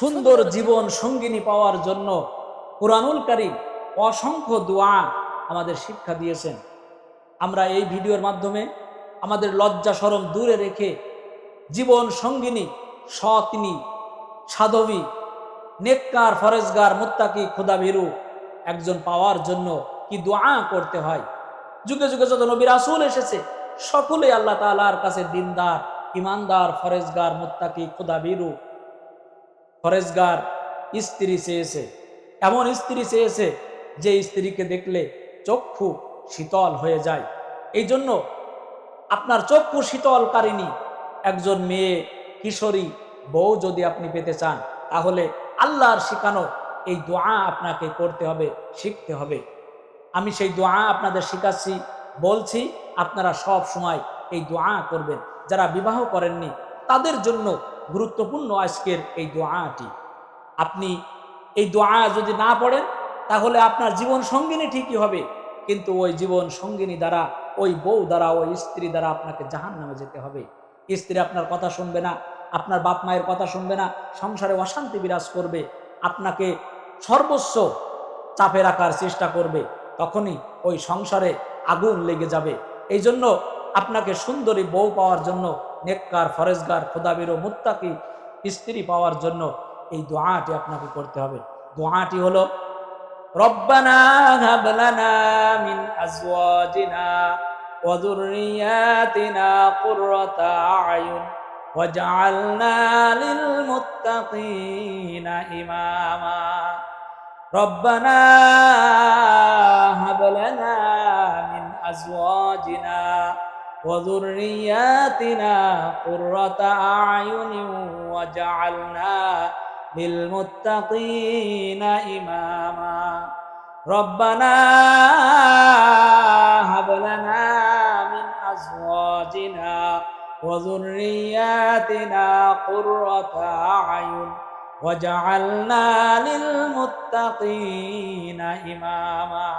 সুন্দর জীবন সঙ্গিনী পাওয়ার জন্য কোরআনুল কারিম অসংখ্য দোয়া আমাদের শিক্ষা দিয়েছেন। আমরা এই ভিডিওর মাধ্যমে আমাদের লজ্জা সরম দূরে রেখে জীবন সঙ্গিনী সতিনী সাধবী, নেককার, ফরেজগার, মুত্তাকি, খোদাভীরু একজন পাওয়ার জন্য কি দোয়া করতে হয়? যুগে যুগে যত নবী রাসূল এসেছে সকলে আল্লাহ তাআলার কাছে দিনদার ইমানদার ফরেজগার, মুত্তাকি, খোদাভীরু ফরেজগার স্ত্রী চেয়েছে। এমন স্ত্রী চেয়েছে যে স্ত্রীকে দেখলে চক্ষু শীতল হয়ে যায়। এই জন্য আপনার চক্ষু শীতলকারিণী একজন মেয়ে কিশোরী বউ যদি আপনি পেতে চান, তাহলে আল্লাহর শিখানো এই দোয়া আপনাকে করতে হবে, শিখতে হবে। আমি সেই দোয়া আপনাদের শিখাচ্ছি, বলছি, আপনারা সব সময় এই দোয়া করবেন। যারা বিবাহ করেননি, তাদের জন্য গুরুত্বপূর্ণ আজকের এই দোয়াটি। আপনি এই দোয়া যদি না পড়েন, তাহলে আপনার জীবন সঙ্গিনী ঠিকই হবে। কিন্তু ওই জীবন সঙ্গিনী দ্বারা, ওই বউ দ্বারা, ওই স্ত্রী দ্বারা আপনাকে জাহান নামে যেতে হবে। স্ত্রী আপনার কথা শুনবে না, আপনার বাপ মায়ের কথা শুনবে না, সংসারে অশান্তি বিরাজ করবে, আপনাকে সর্বস্ব চাপে রাখার চেষ্টা করবে, তখনই ওই সংসারে আগুন লেগে যাবে। এই জন্য আপনাকে সুন্দরী বউ পাওয়ার জন্য নেককার, ফরেজগার খোদাবির ও মুত্তাকি স্ত্রী পাওয়ার জন্য এই দোয়াটি আপনাকে করতে হবে। দোয়াটি হলো, রব্বানা হাব লানা মিন আজওয়াজিনা ওয়া যুররিয়াতিনা কুররাতা আয়ুন ওয়াজআলনা লিল মুত্তাকিনা ইমামা। রব্বানা হাব লানা মিন আজওয়াজিনা وذرياتنا قرة أعين وجعلنا للمتقين إماما. ربنا هب لنا من أزواجنا وذرياتنا قرة أعين وجعلنا للمتقين إماما.